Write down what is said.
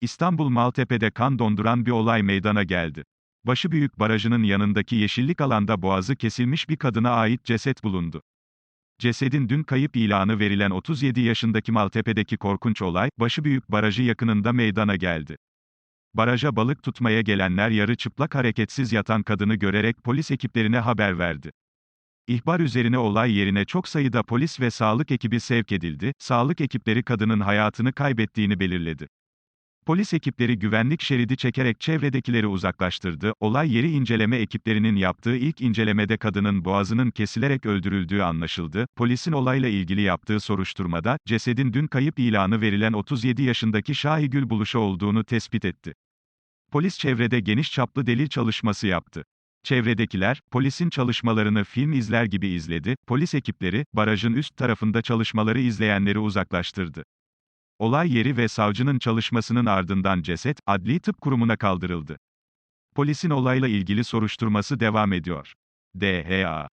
İstanbul Maltepe'de kan donduran bir olay meydana geldi. Başıbüyük Barajı'nın yanındaki yeşillik alanda boğazı kesilmiş bir kadına ait ceset bulundu. Cesedin dün kayıp ilanı verilen 37 yaşındaki Maltepe'deki korkunç olay, Başıbüyük Barajı yakınında meydana geldi. Baraja balık tutmaya gelenler yarı çıplak hareketsiz yatan kadını görerek polis ekiplerine haber verdi. İhbar üzerine olay yerine çok sayıda polis ve sağlık ekibi sevk edildi, sağlık ekipleri kadının hayatını kaybettiğini belirledi. Polis ekipleri güvenlik şeridi çekerek çevredekileri uzaklaştırdı. Olay yeri inceleme ekiplerinin yaptığı ilk incelemede kadının boğazının kesilerek öldürüldüğü anlaşıldı. Polisin olayla ilgili yaptığı soruşturmada, cesedin dün kayıp ilanı verilen 37 yaşındaki Şahigül Buluşu olduğunu tespit etti. Polis çevrede geniş çaplı delil çalışması yaptı. Çevredekiler, polisin çalışmalarını film izler gibi izledi, polis ekipleri, barajın üst tarafında çalışmaları izleyenleri uzaklaştırdı. Olay yeri ve savcının çalışmasının ardından ceset, adli tıp kurumuna kaldırıldı. Polisin olayla ilgili soruşturması devam ediyor. DHA